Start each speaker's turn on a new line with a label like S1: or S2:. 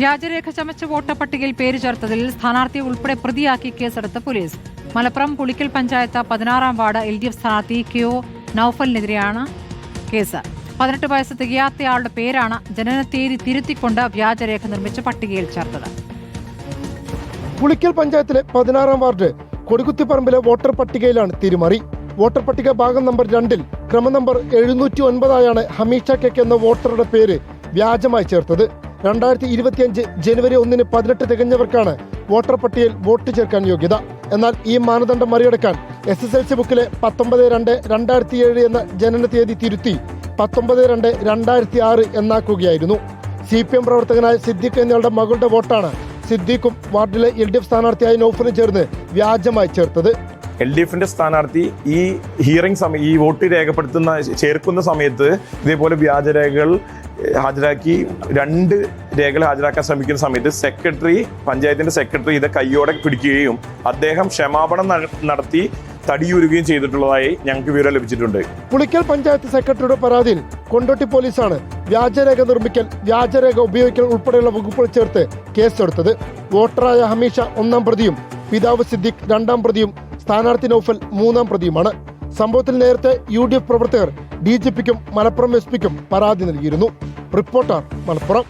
S1: വ്യാജരേഖ ചമച്ച വോട്ടപ്പട്ടികയിൽ പേര് ചേർത്തതിൽ സ്ഥാനാർത്ഥിയെ ഉൾപ്പെടെ പ്രതിയാക്കി കേസെടുത്ത പോലീസ്. മലപ്പുറം പുളിക്കൽ പഞ്ചായത്ത് പതിനാറാം വാർഡ് എൽ ഡി എഫ് സ്ഥാനാർത്ഥി കെ ഒ നൌഫലിനെതിരെയാണ് കേസ്. പതിനെട്ട് വയസ്സ് തികയാത്തയാളുടെ പേരാണ് ജനന തീയതി തിരുത്തിക്കൊണ്ട് വ്യാജരേഖ നിർമ്മിച്ച പട്ടികയിൽ ചേർത്തത്.
S2: പുളിക്കൽ പഞ്ചായത്തിലെ പതിനാറാം വാർഡ് കൊടികുത്തിപ്പറമ്പിലെ വോട്ടർ പട്ടികയിലാണ് തിരുമറി. വോട്ടർ പട്ടിക ഭാഗം നമ്പർ രണ്ടിൽ ക്രമ നമ്പർ എഴുന്നൂറ്റി ഒൻപതായാണ് ഹമീഷ കെക്ക് എന്ന വോട്ടറുടെ പേര് വ്യാജമായി ചേർത്തത്. രണ്ടായിരത്തി ഇരുപത്തിയഞ്ച് ജനുവരി ഒന്നിന് പതിനെട്ട് തികഞ്ഞവർക്കാണ് വോട്ടർ പട്ടികയിൽ വോട്ട് ചേർക്കാൻ യോഗ്യത. എന്നാൽ ഈ മാനദണ്ഡം മറികടക്കാൻ എസ് എസ് എൽ സി ബുക്കിലെ പത്തൊമ്പത് രണ്ട് രണ്ടായിരത്തി ഏഴ് എന്ന ജനന തീയതി തിരുത്തി പത്തൊമ്പത് രണ്ട് രണ്ടായിരത്തി ആറ് എന്നാക്കുകയായിരുന്നു. സി പി എം പ്രവർത്തകനായ സിദ്ദിഖ് എന്നയാളുടെ മകളുടെ വോട്ടാണ് സിദ്ദിഖും വാർഡിലെ എൽ ഡി എഫ് സ്ഥാനാർത്ഥിയായ നൌഫിനും ചേർന്ന് വ്യാജമായി ചേർത്തത്.
S3: എൽ ഡി എഫിന്റെ സ്ഥാനാർത്ഥി ഈ ഹിയറിംഗ് സമയം ഈ വോട്ട് രേഖപ്പെടുത്തുന്ന ചേർക്കുന്ന സമയത്ത് ഇതേപോലെ വ്യാജരേഖകൾ ഹാജരാക്കി രണ്ട് രേഖകൾ ഹാജരാക്കാൻ ശ്രമിക്കുന്ന സമയത്ത് സെക്രട്ടറി പഞ്ചായത്തിന്റെ സെക്രട്ടറി ഇത് കയ്യോടെ പിടിക്കുകയും അദ്ദേഹം ക്ഷമാപണം നടത്തി തടിയൂരുകയും ചെയ്തിട്ടുള്ളതായി ഞങ്ങൾക്ക് വിവരം ലഭിച്ചിട്ടുണ്ട്.
S2: പുളിക്കൽ പഞ്ചായത്ത് സെക്രട്ടറിയുടെ പരാതിയിൽ കൊണ്ടോട്ടി പോലീസാണ് വ്യാജരേഖ നിർമ്മിക്കൽ വ്യാജരേഖ ഉപയോഗിക്കൽ ഉൾപ്പെടെയുള്ള വകുപ്പുകൾ ചേർത്ത് കേസെടുത്തത്. വോട്ടറായ ഹമീഷ ഒന്നാം പ്രതിയും പിതാവ് സിദ്ദിഖ് രണ്ടാം പ്രതിയും സ്ഥാനാർത്ഥി നൌഫൽ മൂന്നാം പ്രതിയുമാണ്. സംഭവത്തിൽ നേരത്തെ യു പ്രവർത്തകർ ഡി ജി പിക്കും മലപ്പുറം എസ് പിക്കും പരാതി നൽകിയിരുന്നു. റിപ്പോർട്ടർ മലപ്പുറം.